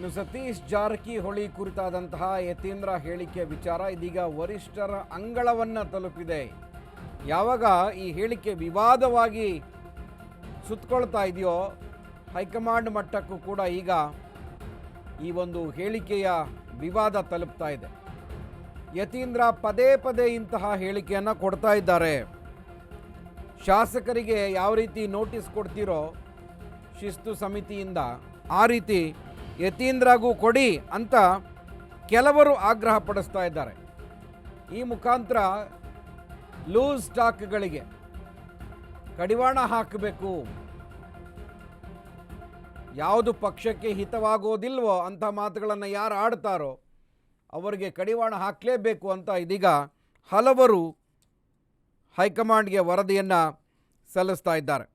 ಇನ್ನು ಸತೀಶ್ ಜಾರಕಿಹೊಳಿ ಕುರಿತಾದಂತಹ ಯತೀಂದ್ರ ಹೇಳಿಕೆ ವಿಚಾರ ಇದೀಗ ವರಿಷ್ಠರ ಅಂಗಳವನ್ನು ತಲುಪಿದೆ. ಯಾವಾಗ ಈ ಹೇಳಿಕೆ ವಿವಾದವಾಗಿ ಸುತ್ತಕೊಳ್ತಾ ಇದೆಯೋ ಹೈಕಮಾಂಡ್ ಮಟ್ಟಕ್ಕೂ ಕೂಡ ಈಗ ಈ ಒಂದು ಹೇಳಿಕೆಯ ವಿವಾದ ತಲುಪ್ತಾ ಇದೆ. ಯತೀಂದ್ರ ಪದೇ ಪದೇ ಇಂತಹ ಹೇಳಿಕೆಯನ್ನು ಕೊಡ್ತಾ ಇದ್ದಾರೆ. ಶಾಸಕರಿಗೆ ಯಾವ ರೀತಿ ನೋಟಿಸ್ ಕೊಡ್ತೀರೋ ಶಿಸ್ತು ಸಮಿತಿಯಿಂದ ಆ ರೀತಿ ಯತೀಂದ್ರಗೂ ಕೊಡಿ ಅಂತ ಕೆಲವರು ಆಗ್ರಹ ಪಡಿಸ್ತಾ ಇದ್ದಾರೆ. ಈ ಮುಖಾಂತರ ಲೂಸ್ ಸ್ಟಾಕ್ಗಳಿಗೆ ಕಡಿವಾಣ ಹಾಕಬೇಕು. ಯಾವುದು ಪಕ್ಷಕ್ಕೆ ಹಿತವಾಗೋದಿಲ್ವೋ ಅಂಥ ಮಾತುಗಳನ್ನು ಯಾರು ಆಡ್ತಾರೋ ಅವರಿಗೆ ಕಡಿವಾಣ ಹಾಕಲೇಬೇಕು ಅಂತ ಇದೀಗ ಹಲವರು ಹೈಕಮಾಂಡ್ಗೆ ವರದಿಯನ್ನು ಸಲ್ಲಿಸ್ತಾ ಇದ್ದಾರೆ.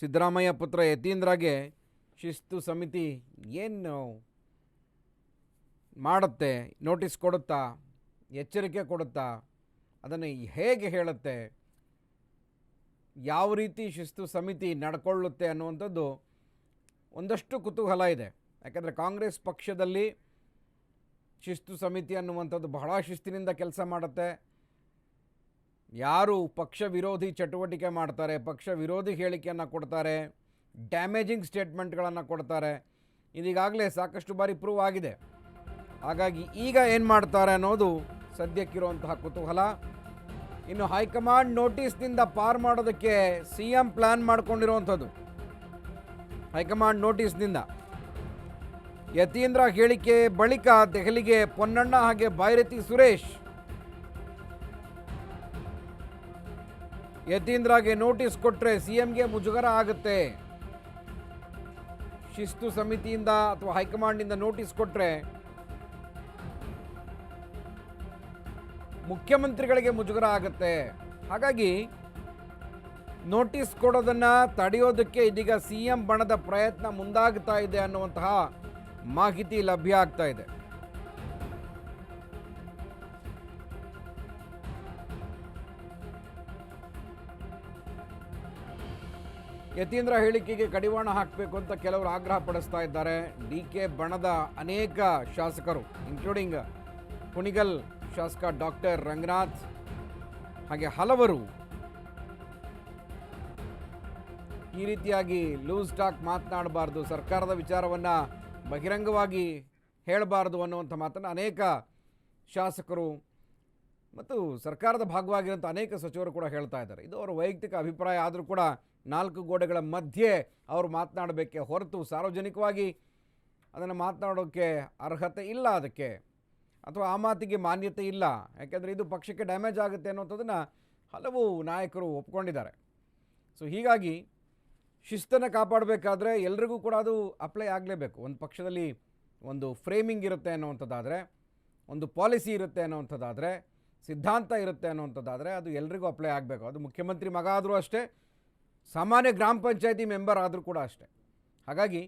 ಸಿದ್ದರಾಮಯ್ಯ ಪುತ್ರ ಯತೀಂದ್ರಗೆ ಶಿಸ್ತು ಸಮಿತಿ ಏನು ಮಾಡುತ್ತೆ ನೋಟಿಸ್ ಕೊಡುತ್ತಾ, ಎಚ್ಚರಿಕೆ ಕೊಡುತ್ತಾ, ಅದನ್ನು ಹೇಗೆ ಹೇಳುತ್ತೆ, ಯಾವ ರೀತಿ ಶಿಸ್ತು ಸಮಿತಿ ನಡ್ಕೊಳ್ಳುತ್ತೆ ಅನ್ನುವಂಥದ್ದು ಒಂದಷ್ಟು ಕುತೂಹಲ ಇದೆ. ಯಾಕೆಂದರೆ ಕಾಂಗ್ರೆಸ್ ಪಕ್ಷದಲ್ಲಿ ಶಿಸ್ತು ಸಮಿತಿ ಅನ್ನುವಂಥದ್ದು ಬಹಳ ಶಿಸ್ತಿನಿಂದ ಕೆಲಸ ಮಾಡುತ್ತೆ. ಯಾರು ಪಕ್ಷ ವಿರೋಧಿ ಚಟುವಟಿಕೆ ಮಾಡ್ತಾರೆ, ಪಕ್ಷ ವಿರೋಧಿ ಹೇಳಿಕೆಯನ್ನು ಕೊಡ್ತಾರೆ ಡ್ಯಾಮೇಜಿಂಗ್ ಸ್ಟೇಟ್ಮೆಂಟ್ಗಳನ್ನು ಕೊಡ್ತಾರೆ, ಇದೀಗಾಗಲೇ ಸಾಕಷ್ಟು ಬಾರಿ ಪ್ರೂವ್ ಆಗಿದೆ. ಹಾಗಾಗಿ ಈಗ ಏನು ಮಾಡ್ತಾರೆ ಅನ್ನೋದು ಸದ್ಯಕ್ಕಿರುವಂತಹ ಕುತೂಹಲ. ಇನ್ನು ಹೈಕಮಾಂಡ್ ನೋಟಿಸ್ನಿಂದ ಪಾರ್ ಮಾಡೋದಕ್ಕೆ ಸಿ ಎಂ ಪ್ಲ್ಯಾನ್ ಮಾಡ್ಕೊಂಡಿರುವಂಥದ್ದು. ಹೈಕಮಾಂಡ್ ನೋಟಿಸ್ನಿಂದ. ಯತೀಂದ್ರ ಹೇಳಿಕೆ ಬಳಿಕ ದೆಹಲಿಗೆ ಪೊನ್ನಣ್ಣ ಹಾಗೆ ಬೈರತಿ ಸುರೇಶ್. ಯತೀಂದ್ರಗೆ ನೋಟಿಸ್ ಕೊಟ್ಟರೆ ಸಿ ಎಂಗೆ ಮುಜುಗರ ಆಗುತ್ತೆ. ಶಿಸ್ತು ಸಮಿತಿಯಿಂದ ಅಥವಾ ಹೈಕಮಾಂಡ್ನಿಂದ ನೋಟಿಸ್ ಕೊಟ್ಟರೆ ಮುಖ್ಯಮಂತ್ರಿಗಳಿಗೆ ಮುಜುಗರ ಆಗುತ್ತೆ. ಹಾಗಾಗಿ ನೋಟಿಸ್ ಕೊಡೋದನ್ನ ತಡೆಯೋದಕ್ಕೆ ಇದೀಗ ಸಿ ಎಂ ಬಣದ ಪ್ರಯತ್ನ ಮುಂದಾಗ್ತಾ ಇದೆ ಅನ್ನುವಂತಹ ಮಾಹಿತಿ ಲಭ್ಯ ಆಗ್ತಾ ಇದೆ. ಯತೀಂದ್ರ ಹೇಳಿಕೆಗೆ ಕಡಿವಾಣ ಹಾಕಬೇಕು ಅಂತ ಕೆಲವರು ಆಗ್ರಹ ಪಡಿಸ್ತಾ ಇದ್ದಾರೆ. ಡಿ ಕೆ ಬಣದ ಅನೇಕ ಶಾಸಕರು ಇನ್ಕ್ಲೂಡಿಂಗ್ ಕುಣಿಗಲ್ ಶಾಸಕ ಡಾಕ್ಟರ್ ರಂಗನಾಥ್, ಹಾಗೆ ಹಲವರು ಈ ರೀತಿಯಾಗಿ ಲೂಸ್ ಟಾಕ್ ಮಾತನಾಡಬಾರ್ದು, ಸರ್ಕಾರದ ವಿಚಾರವನ್ನು ಬಹಿರಂಗವಾಗಿ ಹೇಳಬಾರ್ದು ಅನ್ನುವಂಥ ಮಾತನ್ನು ಅನೇಕ ಶಾಸಕರು ಮತ್ತು ಸರ್ಕಾರದ ಭಾಗವಾಗಿರುವಂಥ ಅನೇಕ ಸಚಿವರು ಕೂಡ ಹೇಳ್ತಾ ಇದ್ದಾರೆ. ಇದು ಅವರ ವೈಯಕ್ತಿಕ ಅಭಿಪ್ರಾಯ, ಆದರೂ ಕೂಡ ನಾಲ್ಕು ಗೋಡೆಗಳ ಮಧ್ಯೆ ಅವರು ಮಾತನಾಡಬೇಕೆ ಹೊರತು ಸಾರ್ವಜನಿಕವಾಗಿ ಅದನ್ನು ಮಾತನಾಡೋಕ್ಕೆ ಅರ್ಹತೆ ಇಲ್ಲ ಅದಕ್ಕೆ. ಅಥವಾ ಆ ಮಾತಿಗೆ ಮಾನ್ಯತೆ ಇಲ್ಲ. ಯಾಕೆಂದರೆ ಇದು ಪಕ್ಷಕ್ಕೆ ಡ್ಯಾಮೇಜ್ ಆಗುತ್ತೆ ಅನ್ನೋಂಥದ್ದನ್ನು ಹಲವು ನಾಯಕರು ಒಪ್ಕೊಂಡಿದ್ದಾರೆ. ಸೊ ಹೀಗಾಗಿ ಶಿಸ್ತನ್ನು ಕಾಪಾಡಬೇಕಾದ್ರೆ ಎಲ್ರಿಗೂ ಕೂಡ ಅದು ಅಪ್ಲೈ ಆಗಲೇಬೇಕು. ಒಂದು ಪಕ್ಷದಲ್ಲಿ ಒಂದು ಫ್ರೇಮಿಂಗ್ ಇರುತ್ತೆ ಅನ್ನೋವಂಥದ್ದಾದರೆ, ಒಂದು ಪಾಲಿಸಿ ಇರುತ್ತೆ ಅನ್ನೋವಂಥದ್ದಾದರೆ, ಸಿದ್ಧಾಂತ ಇರುತ್ತೆ ಅನ್ನೋವಂಥದ್ದಾದರೆ ಅದು ಎಲ್ರಿಗೂ ಅಪ್ಲೈ ಆಗಬೇಕು. ಅದು ಮುಖ್ಯಮಂತ್ರಿ ಮಗ ಆದರೂ ಅಷ್ಟೇ ಸಾಮಾನ್ಯ ಗ್ರಾಮ ಪಂಚಾಯತಿ ಮೆಂಬರ್ ಆದರೂ ಕೂಡ ಅಷ್ಟೇ. ಹಾಗಾಗಿ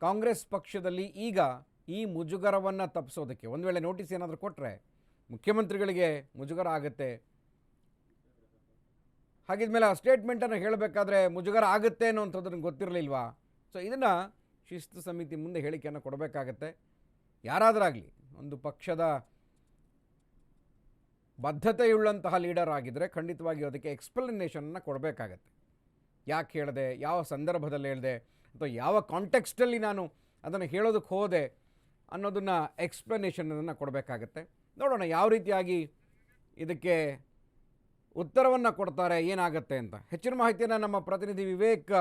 ಕಾಂಗ್ರೆಸ್ ಪಕ್ಷದಲ್ಲಿ ಈಗ ಈ ಮುಜುಗರವನ್ನು ತಪ್ಪಿಸೋದಕ್ಕೆ ಒಂದು ವೇಳೆ ನೋಟಿಸ್ ಏನಾದರೂ ಕೊಟ್ಟರೆ ಮುಖ್ಯಮಂತ್ರಿಗಳಿಗೆ ಮುಜುಗರ ಆಗುತ್ತೆ. ಹಾಗಿದ್ಮೇಲೆ ಆ ಸ್ಟೇಟ್ಮೆಂಟನ್ನು ಹೇಳಬೇಕಾದ್ರೆ ಮುಜುಗರ ಆಗುತ್ತೆ ಅನ್ನೋಂಥದ್ದು ಗೊತ್ತಿರಲಿಲ್ವಾ? ಸೊ ಇದನ್ನು ಶಿಸ್ತು ಸಮಿತಿ ಮುಂದೆ ಹೇಳಿಕೆಯನ್ನು ಕೊಡಬೇಕಾಗತ್ತೆ. ಯಾರಾದರಾಗಲಿ ಒಂದು ಪಕ್ಷದ ಬದ್ಧತೆಯುಳ್ಳಂತಹ ಲೀಡರ್ ಆಗಿದ್ದರೆ ಖಂಡಿತವಾಗಿಯೂ ಅದಕ್ಕೆ ಎಕ್ಸ್ಪ್ಲನೇಷನನ್ನು ಕೊಡಬೇಕಾಗತ್ತೆ. ಯಾಕೆ ಹೇಳಿದೆ? ಯಾವ ಸಂದರ್ಭದಲ್ಲಿ ಹೇಳಿದೆ? ಅಥವಾ ಯಾವ ಕಾಂಟೆಕ್ಸ್ಟಲ್ಲಿ ನಾನು ಅದನ್ನು ಹೇಳೋದಕ್ಕೆ ಹೋದೆ ಅನ್ನೋದನ್ನು ಎಕ್ಸ್ಪ್ಲನೇಷನನ್ನು ಕೊಡಬೇಕಾಗತ್ತೆ. ನೋಡೋಣ ಯಾವ ರೀತಿಯಾಗಿ ಇದಕ್ಕೆ ಉತ್ತರವನ್ನು ಕೊಡ್ತಾರೆ, ಏನಾಗುತ್ತೆ ಅಂತ. ಹೆಚ್ಚಿನ ಮಾಹಿತಿಯನ್ನು ನಮ್ಮ ಪ್ರತಿನಿಧಿ ವಿವೇಕ್,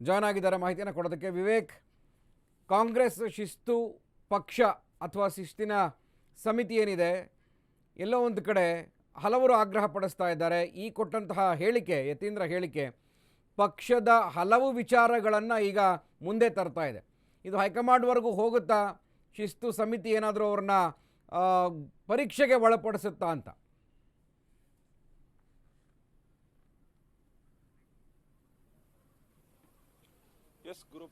ಜಾಯ್ನ್ ಆಗಿದ್ದಾರೆ. ಮಾಹಿತಿಯನ್ನು ಕೊಡೋದಕ್ಕೆ ವಿವೇಕ್, ಕಾಂಗ್ರೆಸ್ ಶಿಸ್ತು ಪಕ್ಷ ಅಥವಾ ಶಿಸ್ತಿನ ಸಮಿತಿ ಏನಿದೆ, ಎಲ್ಲೋ ಒಂದು ಕಡೆ ಹಲವರು ಆಗ್ರಹ ಪಡಿಸ್ತಾ ಇದ್ದಾರೆ. ಈ ಕೊಟ್ಟಂತಹ ಹೇಳಿಕೆ, ಯತೀಂದ್ರ ಹೇಳಿಕೆ ಪಕ್ಷದ ಹಲವು ವಿಚಾರಗಳನ್ನು ಈಗ ಮುಂದೆ ತರ್ತಾ ಇದೆ. ಇದು ಹೈಕಮಾಂಡ್ವರೆಗೂ ಹೋಗುತ್ತಾ, ಶಿಸ್ತು ಸಮಿತಿ ಏನಾದರೂ ಅವ್ರನ್ನ ಪರೀಕ್ಷೆಗೆ ಒಳಪಡಿಸುತ್ತಾ ಅಂತ.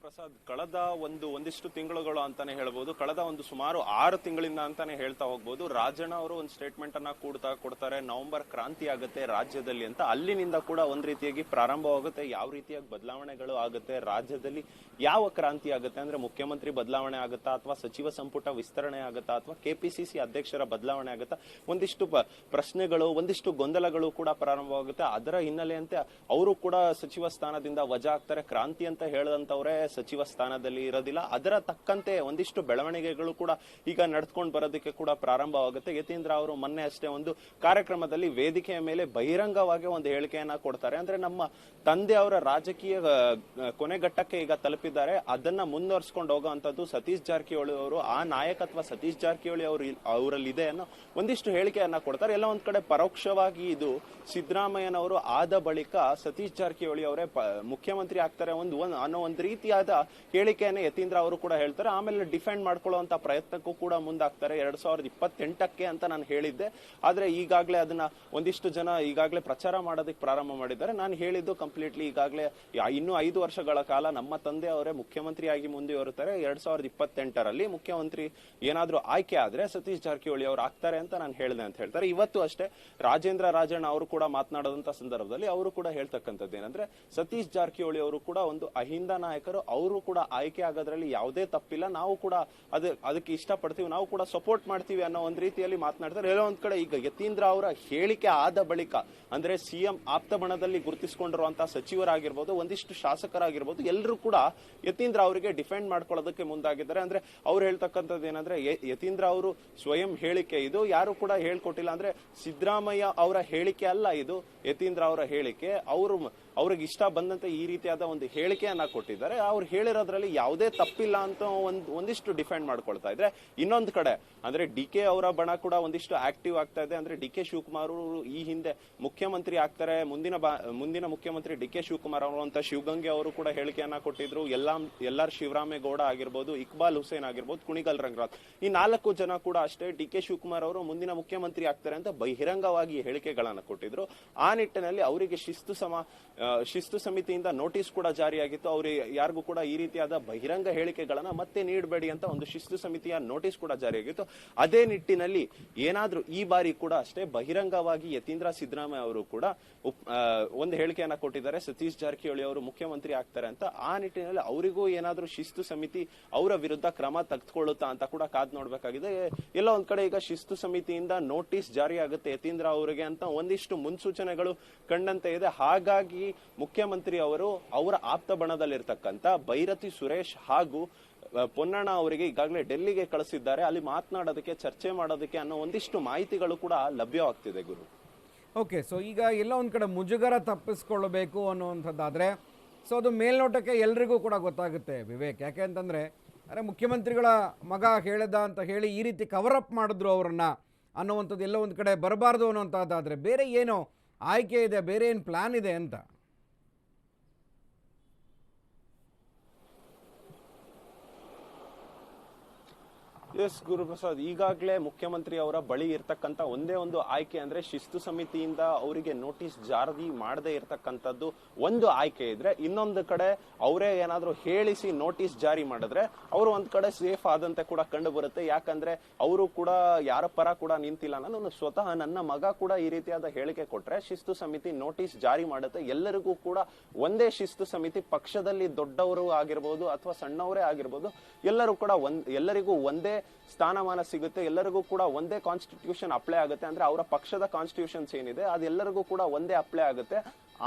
ಎಸ್ ಗುರುಪ್ರಸಾದ್ ಕಳೆದ ಒಂದು ಒಂದಿಷ್ಟು ತಿಂಗಳುಗಳು ಅಂತಾನೆ ಹೇಳ್ಬೋದು. ಕಳೆದ ಒಂದು ಸುಮಾರು ಆರು ತಿಂಗಳಿಂದ ಅಂತಾನೆ ಹೇಳ್ತಾ ಹೋಗ್ಬೋದು. ರಾಜಣ್ಣ ಅವರು ಒಂದು ಸ್ಟೇಟ್ಮೆಂಟ್ ಅನ್ನ ಕೂಡ್ತಾ ಕೊಡ್ತಾರೆ. ನವೆಂಬರ್ ಕ್ರಾಂತಿ ಆಗುತ್ತೆ ರಾಜ್ಯದಲ್ಲಿ ಅಂತ. ಅಲ್ಲಿನಿಂದ ಕೂಡ ಒಂದ್ ರೀತಿಯಾಗಿ ಪ್ರಾರಂಭವಾಗುತ್ತೆ. ಯಾವ ರೀತಿಯಾಗಿ ಬದಲಾವಣೆಗಳು ಆಗುತ್ತೆ, ರಾಜ್ಯದಲ್ಲಿ ಯಾವ ಕ್ರಾಂತಿ ಆಗುತ್ತೆ ಅಂದ್ರೆ ಮುಖ್ಯಮಂತ್ರಿ ಬದಲಾವಣೆ ಆಗುತ್ತಾ ಅಥವಾ ಸಚಿವ ಸಂಪುಟ ವಿಸ್ತರಣೆ ಆಗುತ್ತಾ ಅಥವಾ ಕೆಪಿಸಿಸಿ ಅಧ್ಯಕ್ಷರ ಬದಲಾವಣೆ ಆಗುತ್ತಾ? ಒಂದಿಷ್ಟು ಪ್ರಶ್ನೆಗಳು, ಒಂದಿಷ್ಟು ಗೊಂದಲಗಳು ಕೂಡ ಪ್ರಾರಂಭವಾಗುತ್ತೆ. ಅದರ ಹಿನ್ನೆಲೆಯಂತೆ ಅವರು ಕೂಡ ಸಚಿವ ಸ್ಥಾನದಿಂದ ವಜಾ ಆಗ್ತಾರೆ. ಕ್ರಾಂತಿ ಅಂತ ಹೇಳದಂತವ್ರೆ ಸಚಿವ ಸ್ಥಾನದಲ್ಲಿ ಇರೋದಿಲ್ಲ. ಅದರ ತಕ್ಕಂತೆ ಒಂದಿಷ್ಟು ಬೆಳವಣಿಗೆಗಳು ಕೂಡ ಈಗ ನಡ್ಕೊಂಡು ಬರೋದಕ್ಕೆ ಕೂಡ ಪ್ರಾರಂಭವಾಗುತ್ತೆ. ಯತೀಂದ್ರ ಅವರು ಮೊನ್ನೆ ಅಷ್ಟೇ ಒಂದು ಕಾರ್ಯಕ್ರಮದಲ್ಲಿ ವೇದಿಕೆಯ ಮೇಲೆ ಬಹಿರಂಗವಾಗಿ ಒಂದು ಹೇಳಿಕೆಯನ್ನ ಕೊಡ್ತಾರೆ. ಅಂದ್ರೆ ನಮ್ಮ ತಂದೆ ಅವರ ರಾಜಕೀಯ ಕೊನೆಘಟ್ಟಕ್ಕೆ ಈಗ ತಲುಪಿದ್ದಾರೆ. ಅದನ್ನ ಮುಂದುವರ್ಸ್ಕೊಂಡು ಹೋಗುವಂತದ್ದು ಸತೀಶ್ ಜಾರಕಿಹೊಳಿ ಅವರು. ಆ ನಾಯಕತ್ವ ಸತೀಶ್ ಜಾರಕಿಹೊಳಿ ಅವರು ಅವರಲ್ಲಿದೆ ಅನ್ನೋ ಒಂದಿಷ್ಟು ಹೇಳಿಕೆಯನ್ನ ಕೊಡ್ತಾರೆ. ಎಲ್ಲ ಒಂದ್ ಕಡೆ ಪರೋಕ್ಷವಾಗಿ ಇದು ಸಿದ್ದರಾಮಯ್ಯನವರು ಆದ ಬಳಿಕ ಸತೀಶ್ ಜಾರಕಿಹೊಳಿ ಅವರೇ ಮುಖ್ಯಮಂತ್ರಿ ಆಗ್ತಾರೆ ಒಂದು ಅನ್ನೋ ಒಂದು ರೀತಿಯಾದ ಹೇಳಿಕೆಯನ್ನು ಯತೀಂದ್ರ ಅವರು ಕೂಡ ಹೇಳ್ತಾರೆ. ಆಮೇಲೆ ಡಿಫೆಂಡ್ ಮಾಡ್ಕೊಳ್ಳುವಂತ ಪ್ರಯತ್ನಕ್ಕೂ ಕೂಡ ಮುಂದಾಗ್ತಾರೆ. ಎರಡ್ ಸಾವಿರದ ಇಪ್ಪತ್ತೆಂಟಕ್ಕೆ ಅಂತ ನಾನು ಹೇಳಿದ್ದೆ. ಆದ್ರೆ ಈಗಾಗಲೇ ಅದನ್ನ ಒಂದಿಷ್ಟು ಜನ ಈಗಾಗಲೇ ಪ್ರಚಾರ ಮಾಡೋದಕ್ಕೆ ಪ್ರಾರಂಭ ಮಾಡಿದ್ದಾರೆ. ನಾನು ಹೇಳಿದ್ದು ಕಂಪ್ಲೀಟ್ಲಿ ಈಗಾಗಲೇ ಇನ್ನೂ ಐದು ವರ್ಷಗಳ ಕಾಲ ನಮ್ಮ ತಂದೆ ಅವರೇ ಮುಖ್ಯಮಂತ್ರಿಯಾಗಿ ಮುಂದುವರುತ್ತಾರೆ ಎರಡ್ ಸಾವಿರದ ಇಪ್ಪತ್ತೆಂಟರಲ್ಲಿ ಮುಖ್ಯಮಂತ್ರಿ ಏನಾದ್ರೂ ಆಯ್ಕೆ ಆದ್ರೆ ಸತೀಶ್ ಜಾರಕಿಹೊಳಿ ಅವರು ಆಗ್ತಾರೆ ಅಂತ ನಾನು ಹೇಳಿದೆ ಅಂತ ಹೇಳ್ತಾರೆ. ಇವತ್ತು ಅಷ್ಟೇ ರಾಜೇಂದ್ರ ರಾಜಣ್ಣ ಅವರು ಕೂಡ ಮಾತನಾಡದಂತ ಸಂದರ್ಭದಲ್ಲಿ ಅವರು ಕೂಡ ಹೇಳ್ತಕ್ಕಂಥದ್ದು ಏನಂದ್ರೆ ಸತೀಶ್ ಜಾರಕಿಹೊಳಿ ಅವರು ಕೂಡ ಒಂದು ಅಹಿಂದ ನಾಯಕರು. ಅವರು ಕೂಡ ಆಯ್ಕೆ ಆಗೋದ್ರಲ್ಲಿ ಯಾವುದೇ ತಪ್ಪಿಲ್ಲ. ನಾವು ಕೂಡ ಅದ, ಅದಕ್ಕೆ ಇಷ್ಟಪಡ್ತೀವಿ. ನಾವು ಕೂಡ ಸಪೋರ್ಟ್ ಮಾಡ್ತೀವಿ ಅನ್ನೋ ಒಂದು ರೀತಿಯಲ್ಲಿ ಮಾತನಾಡ್ತಾರೆ. ಎಲ್ಲೋ ಒಂದ್ ಕಡೆ ಈಗ ಯತೀಂದ್ರ ಅವರ ಹೇಳಿಕೆ ಆದ ಬಳಿಕ, ಅಂದ್ರೆ ಸಿಎಂ ಆಪ್ತ ಬಣದಲ್ಲಿ ಗುರುತಿಸಿಕೊಂಡಿರುವಂತಹ ಸಚಿವರಾಗಿರ್ಬೋದು, ಒಂದಿಷ್ಟು ಶಾಸಕರಾಗಿರ್ಬೋದು ಎಲ್ಲರೂ ಕೂಡ ಯತೀಂದ್ರ ಅವರಿಗೆ ಡಿಫೆಂಡ್ ಮಾಡ್ಕೊಳ್ಳೋದಕ್ಕೆ ಮುಂದಾಗಿದ್ದಾರೆ. ಅಂದ್ರೆ ಅವ್ರು ಹೇಳ್ತಕ್ಕಂಥದ್ದು ಏನಂದ್ರೆ ಯತೀಂದ್ರ ಅವರು ಸ್ವಯಂ ಹೇಳಿಕೆ ಇದು, ಯಾರು ಕೂಡ ಹೇಳ್ಕೊಟ್ಟಿಲ್ಲ. ಅಂದ್ರೆ ಸಿದ್ದರಾಮಯ್ಯ ಅವರ ಹೇಳಿಕೆ ಅಲ್ಲ ಇದು, ಯತೀಂದ್ರ ಅವರ ಹೇಳಿಕೆ. ಅವರು, ಅವ್ರಿಗೆ ಇಷ್ಟ ಬಂದಂತೆ ಈ ರೀತಿಯಾದ ಒಂದು ಹೇಳಿಕೆಯನ್ನ ಕೊಟ್ಟಿದ್ದಾರೆ. ಅವ್ರು ಹೇಳಿರೋದ್ರಲ್ಲಿ ಯಾವುದೇ ತಪ್ಪಿಲ್ಲ ಅಂತ ಒಂದ್ ಒಂದಿಷ್ಟು ಡಿಫೆಂಡ್ ಮಾಡ್ಕೊಳ್ತಾ ಇದ್ರೆ ಇನ್ನೊಂದ್ ಕಡೆ, ಅಂದ್ರೆ ಡಿ ಕೆ ಅವರ ಬಣ ಕೂಡ ಒಂದಿಷ್ಟು ಆಕ್ಟಿವ್ ಆಗ್ತಾ ಇದೆ. ಅಂದ್ರೆ ಡಿ ಕೆ ಶಿವಕುಮಾರ್ ಅವರು ಈ ಹಿಂದೆ ಮುಖ್ಯಮಂತ್ರಿ ಆಗ್ತಾರೆ. ಮುಂದಿನ ಮುಂದಿನ ಮುಖ್ಯಮಂತ್ರಿ ಡಿ ಕೆ ಶಿವಕುಮಾರ್ ಅವರು ಅಂತ ಶಿವಗಂಗೆ ಅವರು ಕೂಡ ಹೇಳಿಕೆಯನ್ನ ಕೊಟ್ಟಿದ್ರು. ಎಲ್ಲಾ ಎಲ್ಲಾರ್ ಶಿವರಾಮೇಗೌಡ ಆಗಿರ್ಬೋದು, ಇಕ್ಬಾಲ್ ಹುಸೇನ್ ಆಗಿರ್ಬೋದು, ಕುಣಿಗಲ್ ರಂಗರಾಜ್ ಈ ನಾಲ್ಕು ಜನ ಕೂಡ ಅಷ್ಟೇ ಡಿ ಕೆ ಶಿವಕುಮಾರ್ ಅವರು ಮುಂದಿನ ಮುಖ್ಯಮಂತ್ರಿ ಆಗ್ತಾರೆ ಅಂತ ಬಹಿರಂಗವಾಗಿ ಹೇಳಿಕೆಗಳನ್ನ ಕೊಟ್ಟಿದ್ರು. ಆ ನಿಟ್ಟಿನಲ್ಲಿ ಅವರಿಗೆ ಶಿಸ್ತು ಸಮ ಶಿಸ್ತು ಸಮಿತಿಯಿಂದ ನೋಟಿಸ್ ಕೂಡ ಜಾರಿಯಾಗಿತ್ತು. ಅವರು ಯಾರಿಗೂ ಕೂಡ ಈ ರೀತಿಯಾದ ಬಹಿರಂಗ ಹೇಳಿಕೆಗಳನ್ನ ಮತ್ತೆ ನೀಡಬೇಡಿ ಅಂತ ಒಂದು ಶಿಸ್ತು ಸಮಿತಿಯ ನೋಟಿಸ್ ಕೂಡ ಜಾರಿಯಾಗಿತ್ತು. ಅದೇ ನಿಟ್ಟಿನಲ್ಲಿ ಏನಾದ್ರೂ ಈ ಬಾರಿ ಕೂಡ ಅಷ್ಟೇ ಬಹಿರಂಗವಾಗಿ ಯತೀಂದ್ರ ಸಿದ್ದರಾಮಯ್ಯ ಅವರು ಕೂಡ ಒಂದು ಹೇಳಿಕೆಯನ್ನ ಕೊಟ್ಟಿದ್ದಾರೆ. ಸತೀಶ್ ಜಾರಕಿಹೊಳಿ ಅವರು ಮುಖ್ಯಮಂತ್ರಿ ಆಗ್ತಾರೆ ಅಂತ. ಆ ನಿಟ್ಟಿನಲ್ಲಿ ಅವರಿಗೂ ಏನಾದ್ರೂ ಶಿಸ್ತು ಸಮಿತಿ ಅವರ ವಿರುದ್ಧ ಕ್ರಮ ತೆಗೆದುಕೊಳ್ಳುತ್ತಾ ಅಂತ ಕೂಡ ಕಾದ್ ನೋಡ್ಬೇಕಾಗಿದೆ. ಎಲ್ಲ ಒಂದ್ ಕಡೆ ಈಗ ಶಿಸ್ತು ಸಮಿತಿಯಿಂದ ನೋಟಿಸ್ ಜಾರಿ ಆಗುತ್ತೆ ಯತೀಂದ್ರ ಅವರಿಗೆ ಅಂತ ಒಂದಿಷ್ಟು ಮುನ್ಸೂಚನೆಗಳು ಕಂಡಂತೆ ಇದೆ. ಹಾಗಾಗಿ ಮುಖ್ಯಮಂತ್ರಿ ಅವರು ಅವರ ಆಪ್ತ ಬಣದಲ್ಲಿರ್ತಕ್ಕಂಥ ಭೈರತಿ ಸುರೇಶ್ ಹಾಗೂ ಪೊನ್ನಣ್ಣ ಅವರಿಗೆ ಈಗಾಗಲೇ ಡೆಲ್ಲಿಗೆ ಕಳಿಸಿದ್ದಾರೆ. ಅಲ್ಲಿ ಮಾತನಾಡೋದಕ್ಕೆ, ಚರ್ಚೆ ಮಾಡೋದಕ್ಕೆ ಅನ್ನೋ ಒಂದಿಷ್ಟು ಮಾಹಿತಿಗಳು ಕೂಡ ಲಭ್ಯವಾಗ್ತಿದೆ ಗುರು. ಓಕೆ, ಸೊ ಈಗ ಎಲ್ಲ ಒಂದು ಕಡೆ ಮುಜುಗರ ತಪ್ಪಿಸ್ಕೊಳ್ಬೇಕು ಅನ್ನುವಂಥದ್ದಾದರೆ, ಸೊ ಅದು ಮೇಲ್ನೋಟಕ್ಕೆ ಎಲ್ರಿಗೂ ಕೂಡ ಗೊತ್ತಾಗುತ್ತೆ ವಿವೇಕ್. ಯಾಕೆ ಅಂತಂದರೆ, ಅರೆ ಮುಖ್ಯಮಂತ್ರಿಗಳ ಮಗ ಹೇಳಿದ ಅಂತ ಹೇಳಿ ಈ ರೀತಿ ಕವರ್ ಅಪ್ ಮಾಡಿದ್ರು ಅವರನ್ನು ಅನ್ನೋವಂಥದ್ದು ಎಲ್ಲ ಒಂದು ಕಡೆ ಬರಬಾರ್ದು ಅನ್ನುವಂಥದ್ದಾದರೆ ಬೇರೆ ಏನೋ ಆಯ್ಕೆ ಇದೆ, ಬೇರೆ ಏನು ಪ್ಲ್ಯಾನ್ ಇದೆ ಅಂತ. ಎಸ್ ಗುರುಪ್ರಸಾದ್, ಈಗಾಗಲೇ ಮುಖ್ಯಮಂತ್ರಿ ಅವರ ಬಳಿ ಇರ್ತಕ್ಕಂತ ಒಂದೇ ಒಂದು ಆಯ್ಕೆ ಅಂದ್ರೆ ಶಿಸ್ತು ಸಮಿತಿಯಿಂದ ಅವರಿಗೆ ನೋಟಿಸ್ ಜಾರಿ ಮಾಡದೇ ಇರತಕ್ಕಂಥದ್ದು ಒಂದು ಆಯ್ಕೆ ಇದ್ರೆ ಇನ್ನೊಂದು ಕಡೆ ಅವರೇ ಏನಾದರೂ ಹೇಳಿಸಿ ನೋಟಿಸ್ ಜಾರಿ ಮಾಡಿದ್ರೆ ಅವರು ಒಂದ್ ಕಡೆ ಸೇಫ್ ಆದಂತೆ ಕೂಡ ಕಂಡು ಬರುತ್ತೆ. ಯಾಕಂದ್ರೆ ಅವರು ಕೂಡ ಯಾರ ಪರ ಕೂಡ ನಿಂತಿಲ್ಲ ನಾನು ಸ್ವತಃ ನನ್ನ ಮಗ ಕೂಡ ಈ ರೀತಿಯಾದ ಹೇಳಿಕೆ ಕೊಟ್ರೆ ಶಿಸ್ತು ಸಮಿತಿ ನೋಟಿಸ್ ಜಾರಿ ಮಾಡುತ್ತೆ. ಎಲ್ಲರಿಗೂ ಕೂಡ ಒಂದೇ ಶಿಸ್ತು ಸಮಿತಿ ಪಕ್ಷದಲ್ಲಿ ದೊಡ್ಡವರು ಆಗಿರ್ಬೋದು ಅಥವಾ ಸಣ್ಣವರೇ ಆಗಿರ್ಬೋದು ಎಲ್ಲರೂ ಕೂಡ ಒಂದ್ ಎಲ್ಲರಿಗೂ ಒಂದೇ ಸ್ಥಾನಮಾನ ಸಿಗುತ್ತೆ. ಎಲ್ಲರಿಗೂ ಕೂಡ ಒಂದೇ ಕಾನ್ಸ್ಟಿಟ್ಯೂಷನ್ ಅಪ್ಲೈ ಆಗುತ್ತೆ. ಅಂದ್ರೆ ಅವರ ಪಕ್ಷದ ಕಾನ್ಸ್ಟಿಟ್ಯೂಷನ್ಸ್ ಏನಿದೆ, ಅದೆಲ್ಲರಿಗೂ ಕೂಡ ಒಂದೇ ಅಪ್ಲೈ ಆಗುತ್ತೆ.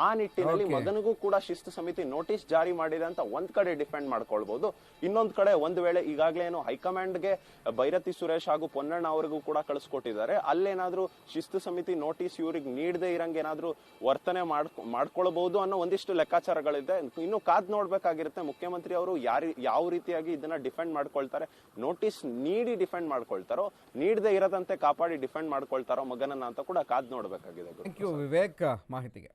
ಆ ನಿಟ್ಟಿನಲ್ಲಿ. ಮಗನಿಗೂ ಕೂಡ ಶಿಸ್ತು ಸಮಿತಿ ನೋಟಿಸ್ ಜಾರಿ ಮಾಡಿದೆ ಅಂತ ಒಂದ್ ಕಡೆ ಡಿಫೆಂಡ್ ಮಾಡ್ಕೊಳ್ಬಹುದು ಇನ್ನೊಂದ್ ಕಡೆ ಒಂದ್ ವೇಳೆ ಈಗಾಗಲೇ ಏನು ಹೈಕಮಾಂಡ್ಗೆ ಭೈರತಿ ಸುರೇಶ್ ಹಾಗೂ ಪೊನ್ನಣ್ಣ ಅವರಿಗೂ ಕೂಡ ಕಳಿಸ್ಕೊಟ್ಟಿದ್ದಾರೆ. ಅಲ್ಲೇನಾದ್ರೂ ಶಿಸ್ತು ಸಮಿತಿ ನೋಟಿಸ್ ಇವ್ರಿಗೆ ನೀಡದೆ ಇರಂಗೆ ಏನಾದ್ರೂ ವರ್ತನೆ ಮಾಡ್ಕೊ ಮಾಡ್ಕೊಳ್ಬಹುದು ಅನ್ನೋ ಒಂದಿಷ್ಟು ಲೆಕ್ಕಾಚಾರಗಳಿದೆ. ಇನ್ನು ಕಾದ್ ನೋಡ್ಬೇಕಾಗಿರುತ್ತೆ ಮುಖ್ಯಮಂತ್ರಿ ಅವರು ಯಾರು ಯಾವ ರೀತಿಯಾಗಿ ಇದನ್ನ ಡಿಫೆಂಡ್ ಮಾಡ್ಕೊಳ್ತಾರೆ ನೋಟಿಸ್ ನೀಡಿ ಡಿಫೆಂಡ್ ಮಾಡ್ಕೊಳ್ತಾರೋ ನೀಡದೆ ಇರದಂತೆ ಕಾಪಾಡಿ ಡಿಫೆಂಡ್ ಮಾಡ್ಕೊಳ್ತಾರೋ ಮಗನನ್ನ ಅಂತ ಕೂಡ ಕಾದ್ ನೋಡ್ಬೇಕಾಗಿದೆ ಥ್ಯಾಂಕ್ ಯು ವಿವೇಕ್. ಮಾಹಿತಿಗೆ.